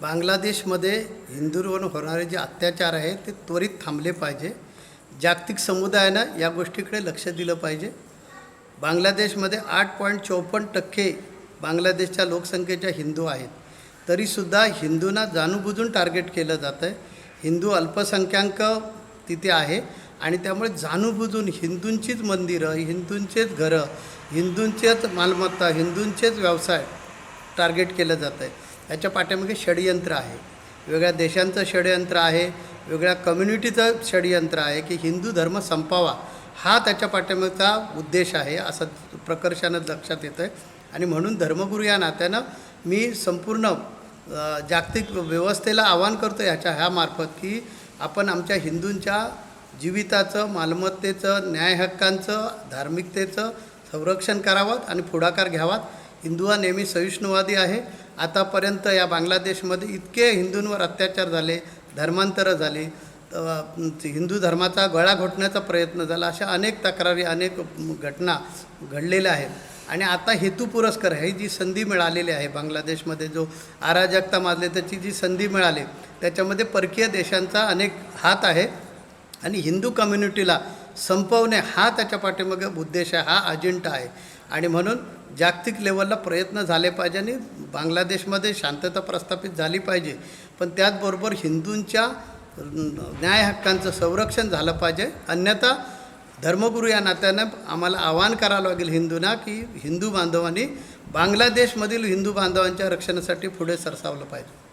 बांगलादेशमध्ये हिंदूंवर होणारे जे अत्याचार आहेत ते त्वरित थांबले पाहिजे. जागतिक समुदायानं या गोष्टीकडे लक्ष दिलं पाहिजे. बांगलादेशमध्ये आठ पॉईंट चौपन्न टक्के बांगलादेशच्या लोकसंख्येच्या हिंदू आहेत. तरीसुद्धा हिंदूंना जाणूनबुजून टार्गेट केलं जातं आहे हिंदू अल्पसंख्याक तिथे आहे आणि त्यामुळे जाणूनबुजून हिंदूंचीच मंदिरं हिंदूंचेच घरं हिंदूंचेच मालमत्ता हिंदूंचेच व्यवसाय टार्गेट केलं जातं आहे याच्या पाठीमागे षडयंत्र आहे. वेगळ्या देशांचं षडयंत्र आहे वेगळ्या कम्युनिटीचं षडयंत्र आहे की हिंदू धर्म संपावा हा त्याच्या पाठीमागचा उद्देश आहे असं प्रकर्षानं लक्षात येतं आहे आणि म्हणून धर्मगुरू या नात्यानं मी संपूर्ण जागतिक व्यवस्थेला आवाहन करतो याच्या ह्यामार्फत की आपण आमच्या हिंदूंच्या जीविताचं मालमत्तेचं न्यायहक्कांचं धार्मिकतेचं संरक्षण करावं आणि पुढाकार घ्यावात हिंदू हा नेहमी सहिष्णुवादी आहे. आतापर्यंत या बांगलादेशमध्ये इतके हिंदूंवर अत्याचार झाले धर्मांतरं झाली हिंदू धर्माचा गळा घोटण्याचा प्रयत्न झाला अशा अनेक तक्रारी अनेक घटना घडलेल्या आहेत. आणि आता हेतू पुरस्कार ही जी संधी मिळालेली आहे बांगलादेशमध्ये जो अराजकता माजले त्याची जी संधी मिळाली त्याच्यामध्ये परकीय देशांचा अनेक हात आहे. आणि हिंदू कम्युनिटीला संपवणे हा त्याच्या पाठीमागे उद्देश आहे हा अजेंडा आहे. आणि म्हणून जागतिक लेवलला प्रयत्न झाले पाहिजे आणि बांगलादेशमध्ये शांतता प्रस्थापित झाली पाहिजे. पण त्याचबरोबर हिंदूंच्या न्याय हक्कांचं संरक्षण झालं पाहिजे. अन्यथा धर्मगुरू या नात्यानं आम्हाला आवाहन करावं लागेल हिंदूंना की हिंदू बांधवांनी बांगलादेशमधील हिंदू बांधवांच्या रक्षणासाठी पुढे सरसावलं पाहिजे.